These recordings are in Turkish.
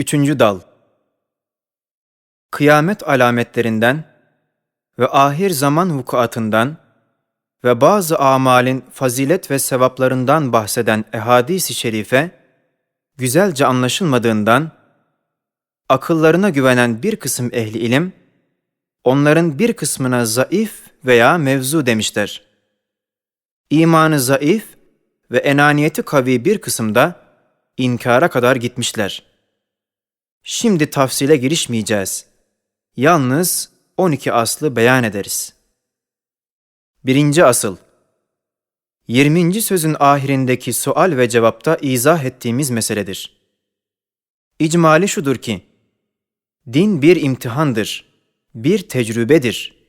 Üçüncü dal Kıyamet alametlerinden ve ahir zaman vukuatından ve bazı amalin fazilet ve sevaplarından bahseden ehadis-i şerife, güzelce anlaşılmadığından, akıllarına güvenen bir kısım ehli ilim, onların bir kısmına zayıf veya mevzu demişler. İmanı zayıf ve enaniyeti kavi bir kısımda inkara kadar gitmişler. Şimdi tafsile girişmeyeceğiz. Yalnız 12 aslı beyan ederiz. Birinci asıl 20. sözün ahirindeki sual ve cevapta izah ettiğimiz meseledir. İcmali şudur ki, din bir imtihandır, bir tecrübedir.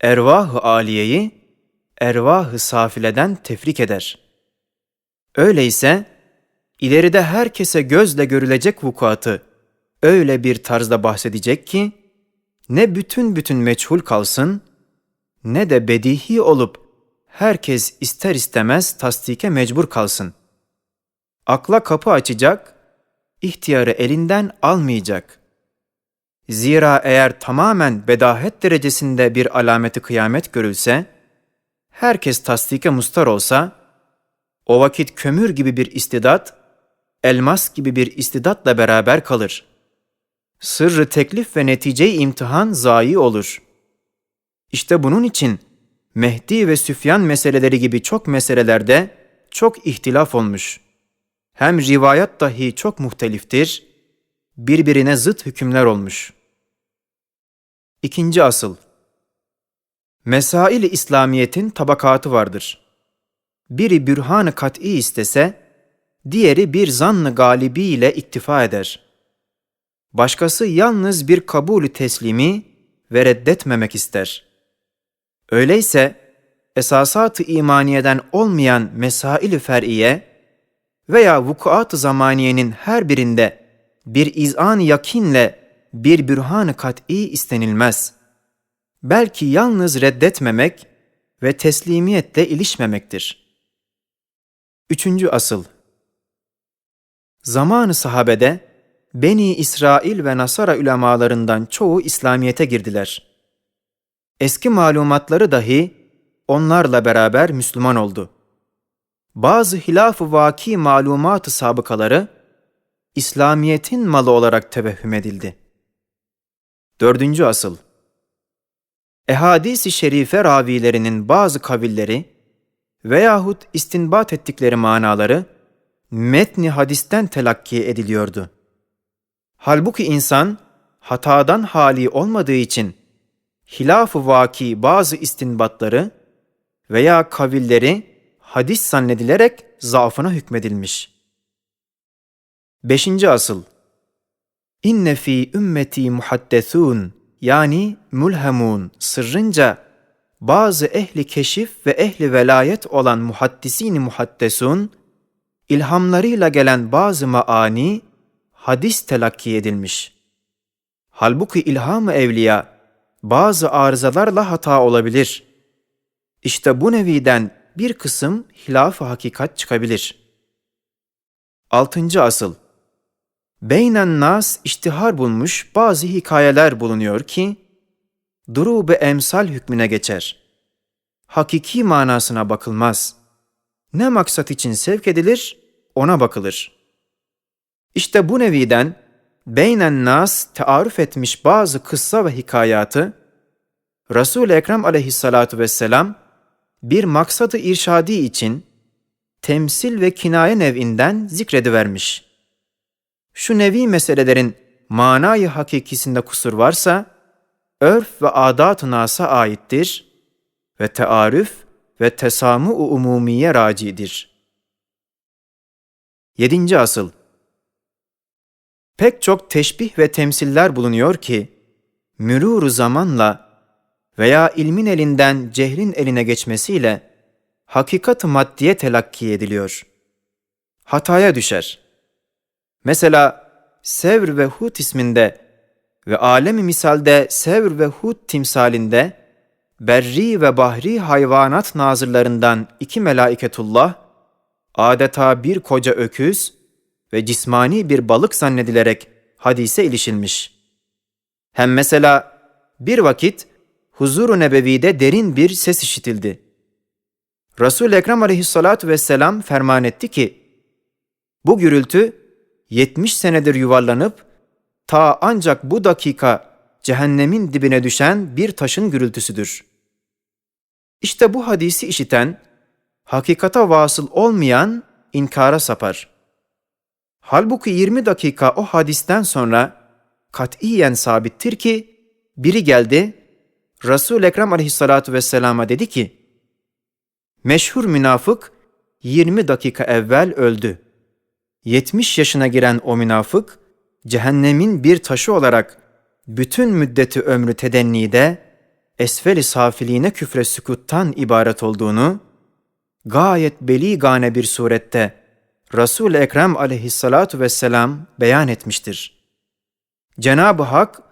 Ervah-ı aliyeyi, ervah-ı safileden tefrik eder. Öyleyse, ileride herkese gözle görülecek vukuatı öyle bir tarzda bahsedecek ki, ne bütün bütün meçhul kalsın, ne de bedihi olup herkes ister istemez tasdike mecbur kalsın. Akla kapı açacak, ihtiyarı elinden almayacak. Zira eğer tamamen bedahet derecesinde bir alameti kıyamet görülse, herkes tasdike mustar olsa, o vakit kömür gibi bir istidat, elmas gibi bir istidatla beraber kalır. Sırrı teklif ve netice imtihan zayi olur. İşte bunun için Mehdi ve Süfyan meseleleri gibi çok meselelerde çok ihtilaf olmuş. Hem rivayet dahi çok muhteliftir, birbirine zıt hükümler olmuş. İkinci asıl Mesail-i İslamiyet'in tabakatı vardır. Biri bürhan-ı kat'i istese, diğeri bir zannı galibi ile iktifa eder. Başkası yalnız bir kabulü teslimi ve reddetmemek ister. Öyleyse esasat-ı imaniyeden olmayan mesail-i fer'iye veya vukuat-ı zamaniyenin her birinde bir izan yakinle bir bürhan-ı kat'i istenilmez. Belki yalnız reddetmemek ve teslimiyetle ilişmemektir. Üçüncü asıl Zamanı sahabede Beni İsrail ve Nasara ulemalarından çoğu İslamiyet'e girdiler. Eski malumatları dahi onlarla beraber Müslüman oldu. Bazı hilaf-ı vaki malumat-ı sabıkaları İslamiyet'in malı olarak tevehhüm edildi. Dördüncü asıl Ehadis-i şerife ravilerinin bazı kavilleri veyahut istinbat ettikleri manaları metni hadisten telakki ediliyordu. Halbuki insan hatadan hali olmadığı için hilaf-ı vaki bazı istinbatları veya kavilleri hadis zannedilerek zaafına hükmedilmiş. Beşinci asıl İnne fi ümmeti muhaddesun yani mulhamun sırrınca bazı ehli keşif ve ehli velayet olan muhaddisini muhaddesun ilhamlarıyla gelen bazı maani hadis telakki edilmiş. Halbuki ilham-ı evliya bazı arızalarla hata olabilir. İşte bu neviden bir kısım hilaf-ı hakikat çıkabilir. Altıncı asıl Beynen nas iştihar bulmuş bazı hikayeler bulunuyor ki, durub-ı emsal hükmüne geçer. Hakiki manasına bakılmaz. Ne maksat için sevk edilir, ona bakılır. İşte bu neviden beynen nas taarruf etmiş bazı kıssa ve hikayatı, Resul-i Ekrem aleyhissalatu vesselam bir maksadı irşadi için temsil ve kinaye nevinden zikredivermiş.'' şu nevi meselelerin manayı hakikisinde kusur varsa, örf ve adat-ı nasa aittir ve tearüf ve tesamu-u umumiye racidir. Yedinci asıl Pek çok teşbih ve temsiller bulunuyor ki, mürûr zamanla veya ilmin elinden cehlin eline geçmesiyle hakikat-ı maddiye telakki ediliyor. Hataya düşer. Mesela Sevr ve Hud isminde ve alemi misalde Sevr ve Hud timsalinde berri ve bahri hayvanat nazırlarından iki melaiketullah adeta bir koca öküz ve cismani bir balık zannedilerek hadise ilişilmiş. Hem mesela bir vakit huzur-u nebevide derin bir ses işitildi. Resul-i Ekrem aleyhissalatu vesselam ferman etti ki, bu gürültü 70 senedir yuvarlanıp ta ancak bu dakika cehennemin dibine düşen bir taşın gürültüsüdür. İşte bu hadisi işiten, hakikata vasıl olmayan inkara sapar. Halbuki 20 dakika o hadisten sonra katiyen sabittir ki biri geldi Resul-i Ekrem aleyhissalatu vesselama dedi ki meşhur münafık 20 dakika evvel öldü. 70 yaşına giren o münafık cehennemin bir taşı olarak bütün müddeti ömrü tedennide esfeli safiliğine küfre sükuttan ibaret olduğunu gayet beligane bir surette Resul-i Ekrem aleyhissalatu vesselam beyan etmiştir. Cenab-ı Hak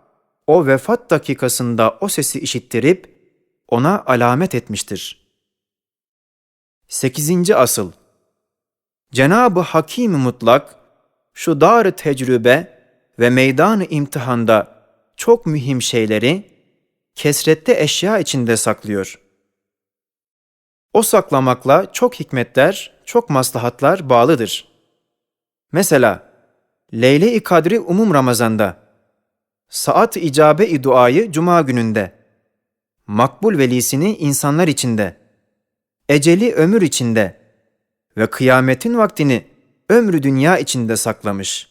o vefat dakikasında o sesi işittirip ona alamet etmiştir. 8. Asıl Cenab-ı Hakim Mutlak şu dar tecrübe ve meydan imtihanda çok mühim şeyleri kesrette eşya içinde saklıyor. O saklamakla çok hikmetler, çok maslahatlar bağlıdır. Mesela Leyle-i Kadri umum Ramazan'da, saat icabe-i duayı cuma gününde, makbul velisini insanlar içinde, eceli ömür içinde ve kıyametin vaktini ömrü dünya içinde saklamış.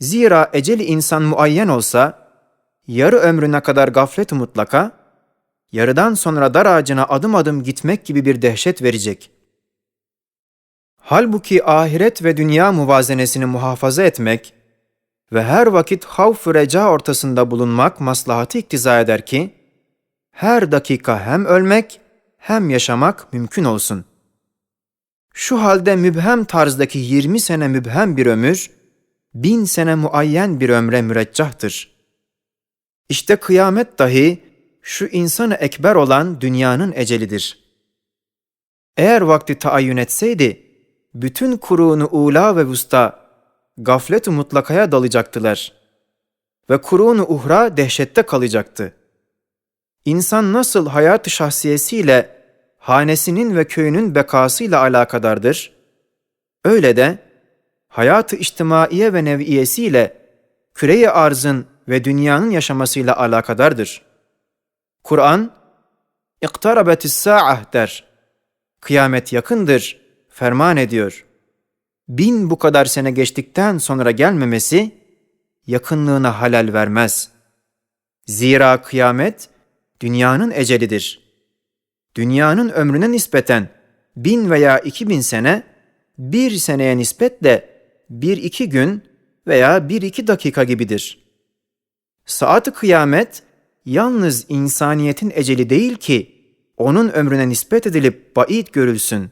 Zira eceli insan muayyen olsa, yarı ömrüne kadar gaflet mutlaka, yarıdan sonra dar ağacına adım adım gitmek gibi bir dehşet verecek. Halbuki ahiret ve dünya muvazenesini muhafaza etmek ve her vakit havf reca ortasında bulunmak maslahatı iktiza eder ki, her dakika hem ölmek hem yaşamak mümkün olsun. Şu halde mübhem tarzdaki 20 sene mübhem bir ömür, bin sene muayyen bir ömre müreccahtır. İşte kıyamet dahi şu insanı ekber olan dünyanın ecelidir. Eğer vakti taayyün etseydi, bütün kurunu ula ve vusta gaflet-i mutlakaya dalacaktılar ve kurunu uhra dehşette kalacaktı. İnsan nasıl hayat-ı şahsiyesiyle hanesinin ve köyünün bekasıyla alakadardır, öyle de hayat-ı içtimaiye ve nev'iyesiyle küre-i arzın ve dünyanın yaşamasıyla alakadardır. Kur'an, اِقْتَرَبَتِ السَّاعَةِ der. Kıyamet yakındır, Ferman ediyor. Bin bu kadar sene geçtikten sonra gelmemesi, yakınlığına halal vermez. Zira kıyamet, dünyanın ecelidir. Dünyanın ömrüne nispeten bin veya iki bin sene, bir seneye nispetle bir iki gün veya bir iki dakika gibidir. Saat-ı kıyamet, yalnız insaniyetin eceli değil ki, onun ömrüne nispet edilip bait görülsün.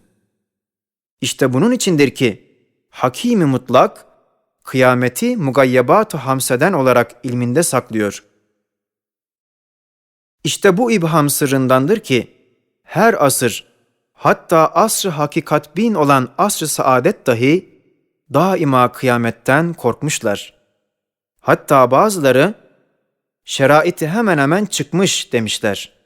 İşte bunun içindir ki, Hakimi mutlak, kıyameti mugayyebat-ı hamseden olarak ilminde saklıyor. İşte bu ibham sırrındandır ki, her asır, hatta asr-ı hakikat bin olan asr-ı saadet dahi, daima kıyametten korkmuşlar. Hatta bazıları, şeraiti hemen hemen çıkmış demişler.